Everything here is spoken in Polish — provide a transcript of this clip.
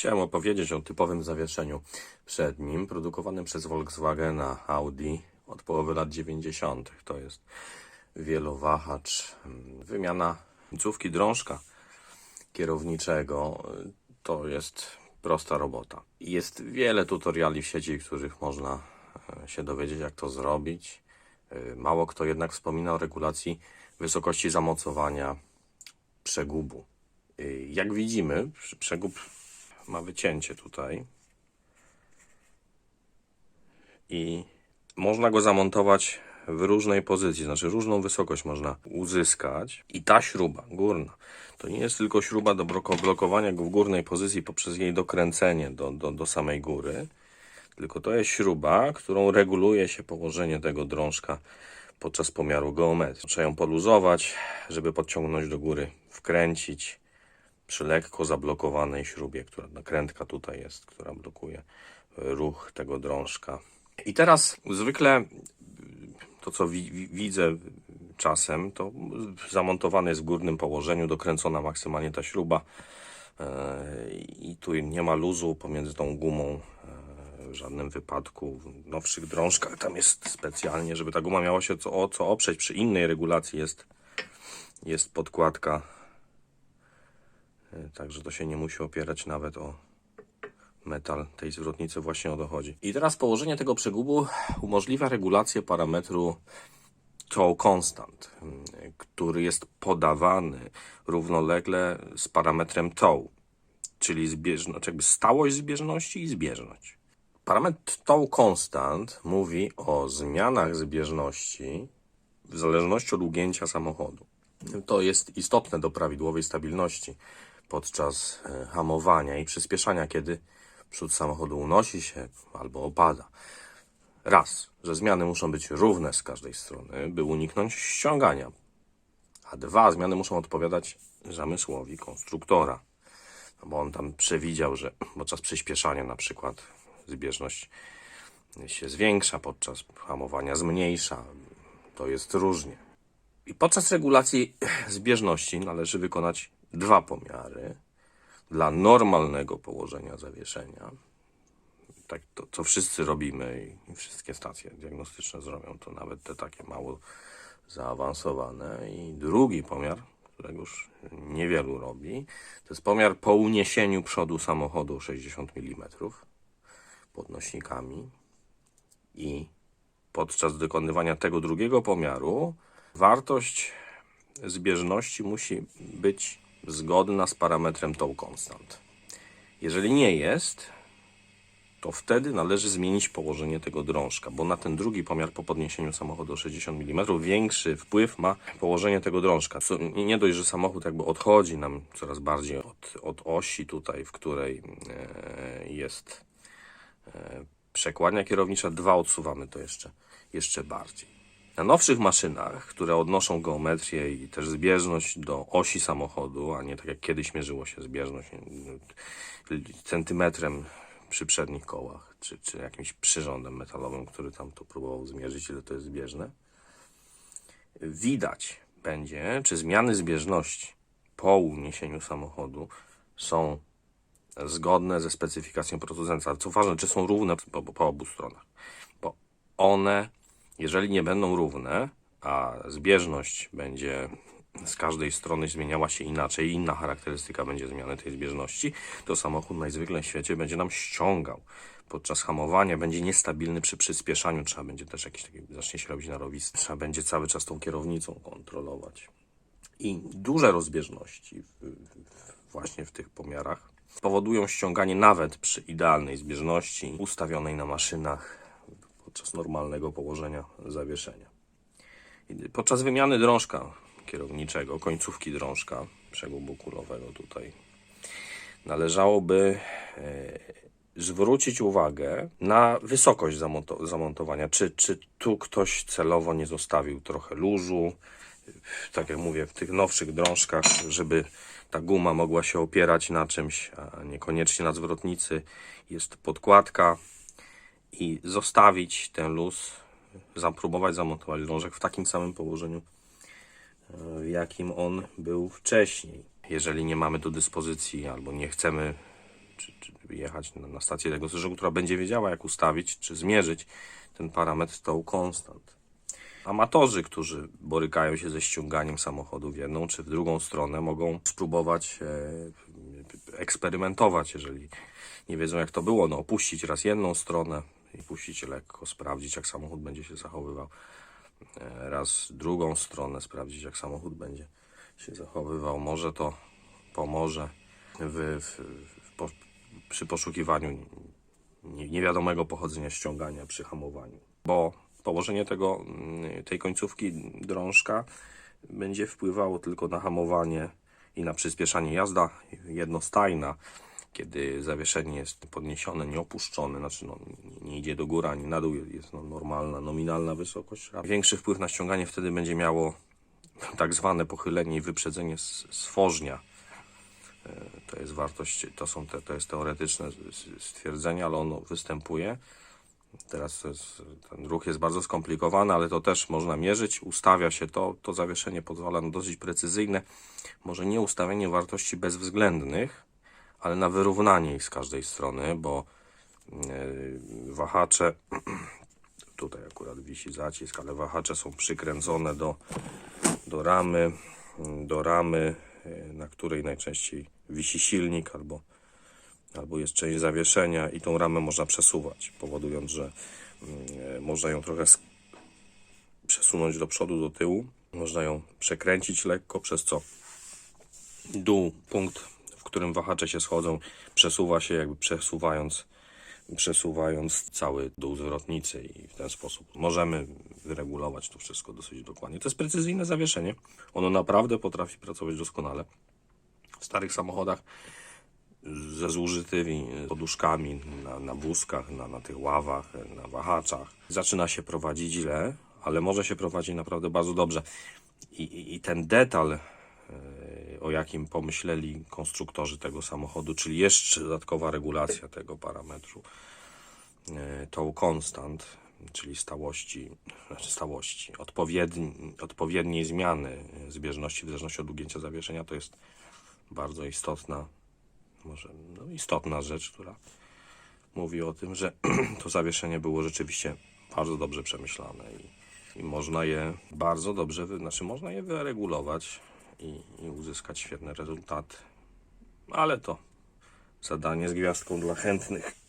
Chciałem opowiedzieć o typowym zawieszeniu przednim, produkowanym przez Volkswagena Audi od połowy lat 90. To jest wielowahacz, mm, wymiana końcówki drążka kierowniczego. To jest prosta robota. Jest wiele tutoriali w sieci, w których można e, się dowiedzieć, jak to zrobić. E, Mało kto jednak wspomina o regulacji wysokości zamocowania przegubu. Y, Jak widzimy, przegub ma wycięcie tutaj i można go zamontować w różnej pozycji, znaczy różną wysokość można uzyskać. I ta śruba górna to nie jest tylko śruba do blokowania go w górnej pozycji poprzez jej dokręcenie do, do, do samej góry, tylko to jest śruba, którą reguluje się położenie tego drążka podczas pomiaru geometrii. Trzeba ją poluzować, żeby podciągnąć do góry, wkręcić przy lekko zablokowanej śrubie, która nakrętka tutaj jest, która blokuje e, ruch tego drążka. I teraz zwykle to, co wi- wi- widzę czasem, to zamontowane jest w górnym położeniu, dokręcona maksymalnie ta śruba e, i tu nie ma luzu pomiędzy tą gumą e, w żadnym wypadku. W nowszych drążkach tam jest specjalnie, żeby ta guma miała się co, o co oprzeć. Przy innej regulacji jest, jest podkładka Także to się nie musi opierać nawet o metal tej zwrotnicy, właśnie o to chodzi. I teraz położenie tego przegubu umożliwia regulację parametru toe constant, który jest podawany równolegle z parametrem toe, czyli zbieżno, czy jakby stałość zbieżności i zbieżność. Parametr toe constant mówi o zmianach zbieżności w zależności od ugięcia samochodu. To jest istotne do prawidłowej stabilności podczas e, hamowania i przyspieszania, kiedy przód samochodu unosi się albo opada. Raz, że zmiany muszą być równe z każdej strony, by uniknąć ściągania. A dwa, zmiany muszą odpowiadać zamysłowi konstruktora. No bo on tam przewidział, że podczas przyspieszania na przykład zbieżność się zwiększa, podczas hamowania zmniejsza. To jest różnie. I podczas regulacji zbieżności należy wykonać dwa pomiary dla normalnego położenia zawieszenia. Tak, to, co wszyscy robimy i wszystkie stacje diagnostyczne zrobią, to nawet te takie mało zaawansowane. I drugi pomiar, którego już niewielu robi, to jest pomiar po uniesieniu przodu samochodu o 60 mm podnośnikami i podczas wykonywania tego drugiego pomiaru wartość zbieżności musi być zgodna z parametrem tą constant. Jeżeli nie jest, to wtedy należy zmienić położenie tego drążka, bo na ten drugi pomiar po podniesieniu samochodu o 60 mm większy wpływ ma położenie tego drążka. Nie dość, że samochód jakby odchodzi nam coraz bardziej od, od osi tutaj, w której e, jest e, przekładnia kierownicza, dwa odsuwamy to jeszcze, jeszcze bardziej. Na nowszych maszynach, które odnoszą geometrię i też zbieżność do osi samochodu, a nie tak jak kiedyś mierzyło się zbieżność nie, centymetrem przy przednich kołach, czy, czy jakimś przyrządem metalowym, który tam to próbował zmierzyć, ile to jest zbieżne, widać będzie, czy zmiany zbieżności po uniesieniu samochodu są zgodne ze specyfikacją producenta. Ale co ważne, czy są równe po, po obu stronach. Bo one, jeżeli nie będą równe, a zbieżność będzie z każdej strony zmieniała się inaczej, inna charakterystyka będzie zmiany tej zbieżności, to samochód najzwyklej w świecie będzie nam ściągał. Podczas hamowania będzie niestabilny przy przyspieszaniu, trzeba będzie też jakieś takie, zacznie się robić narowisty, trzeba będzie cały czas tą kierownicą kontrolować. I duże rozbieżności w, w, właśnie w tych pomiarach powodują ściąganie nawet przy idealnej zbieżności ustawionej na maszynach podczas normalnego położenia zawieszenia. Podczas wymiany drążka kierowniczego, końcówki drążka przegubu kulowego tutaj, należałoby e, zwrócić uwagę na wysokość zamonto- zamontowania. Czy, czy tu ktoś celowo nie zostawił trochę luzu, tak jak mówię, w tych nowszych drążkach, żeby ta guma mogła się opierać na czymś, a niekoniecznie na zwrotnicy, jest podkładka i zostawić ten luz, zapróbować zamontować drążek w takim samym położeniu, e, w jakim on był wcześniej. Jeżeli nie mamy do dyspozycji albo nie chcemy czy, czy jechać na, na stację diagnostyczną, która będzie wiedziała, jak ustawić, czy zmierzyć ten parametr tą konstant. Amatorzy, którzy borykają się ze ściąganiem samochodu w jedną czy w drugą stronę, mogą spróbować e, eksperymentować, jeżeli nie wiedzą, jak to było, no opuścić raz jedną stronę i puścić lekko, sprawdzić, jak samochód będzie się zachowywał. E, Raz drugą stronę, sprawdzić, jak samochód będzie się zachowywał. Może to pomoże w, w, w, po, przy poszukiwaniu nie- niewiadomego pochodzenia ściągania przy hamowaniu. Bo położenie tego, mm, tej końcówki drążka będzie wpływało tylko na hamowanie i na przyspieszanie. Jazda jednostajna, kiedy zawieszenie jest podniesione, nie opuszczone, znaczy no, nie idzie do góry ani na dół, jest no, normalna, nominalna wysokość. Większy wpływ na ściąganie wtedy będzie miało tak zwane pochylenie i wyprzedzenie z, z fożnia. To jest wartość, to są te, to jest teoretyczne stwierdzenie, ale ono występuje. Teraz jest, ten ruch jest bardzo skomplikowany, ale to też można mierzyć. Ustawia się to, to zawieszenie pozwala na dosyć precyzyjne, może nie ustawienie wartości bezwzględnych, ale na wyrównanie ich z każdej strony, bo yy, wahacze, tutaj akurat wisi zacisk, ale wahacze są przykręcone do, do ramy, do ramy, yy, na której najczęściej wisi silnik albo albo jest część zawieszenia i tą ramę można przesuwać, powodując, że mm, można ją trochę przesunąć do przodu, do tyłu. Można ją przekręcić lekko, przez co dół, punkt, którym wahacze się schodzą, przesuwa się jakby przesuwając, przesuwając cały dół zwrotnicy i w ten sposób możemy wyregulować to wszystko dosyć dokładnie. To jest precyzyjne zawieszenie. Ono naprawdę potrafi pracować doskonale. W starych samochodach ze zużytymi poduszkami na, na wózkach, na, na tych ławach, na wahaczach. Zaczyna się prowadzić źle, ale może się prowadzić naprawdę bardzo dobrze. I, i, i ten detal, o jakim pomyśleli konstruktorzy tego samochodu, czyli jeszcze dodatkowa regulacja tego parametru, e, tą konstant, czyli stałości, znaczy stałości, odpowiedni, odpowiedniej zmiany zbieżności w zależności od ugięcia zawieszenia, to jest bardzo istotna może no, istotna rzecz, która mówi o tym, że to zawieszenie było rzeczywiście bardzo dobrze przemyślane i, i można je bardzo dobrze, znaczy można je wyregulować i, i uzyskać świetne rezultaty. Ale to zadanie z gwiazdką dla chętnych.